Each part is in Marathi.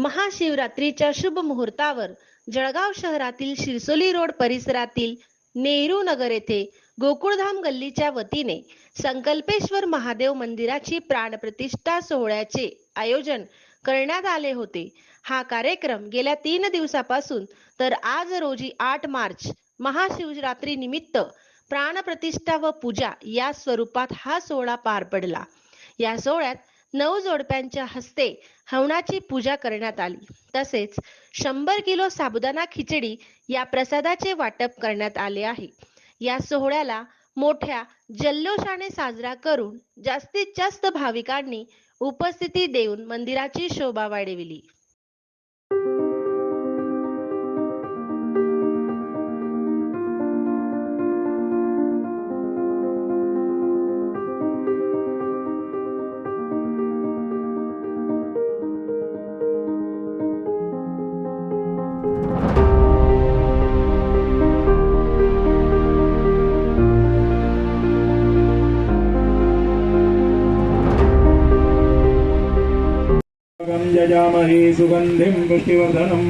महाशिवरात्रीच्या शुभ मुहूर्तावर जळगाव शहरातील शिरसोली रोड परिसरातील नेहरू नगर येथे गोकुळधाम गल्लीच्या वतीने संकल्पेश्वर महादेव मंदिराची प्राणप्रतिष्ठा सोहळ्याचे आयोजन करण्यात आले होते. हा कार्यक्रम गेल्या तीन दिवसापासून तर आज रोजी आठ मार्च महाशिवरात्री निमित्त प्राणप्रतिष्ठा व पूजा या स्वरूपात हा सोहळा पार पडला. या सोहळ्यात नऊ जोडप्यांच्या हस्ते हवनाची पूजा करण्यात आली. तसेच शंभर किलो साबुदाणा खिचडी या प्रसादाचे वाटप करण्यात आले आहे. या सोहळ्याला मोठ्या जल्लोषाने साजरा करून जास्तीत जास्त भाविकांनी उपस्थिती देऊन मंदिराची शोभा वाढविली. यजामहे सुगन्धिं पुष्टिवर्धनं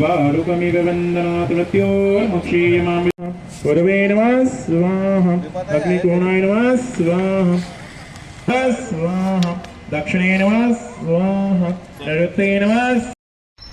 वारुकमिव वन्दनात् मृत्योर्मुक्षीयमामि गुरवे नमः स्वाहा अग्निकोणाय नमः स्वाहा स्वाहा दक्षिणे नमः स्वाहा नैऋत्ये नमः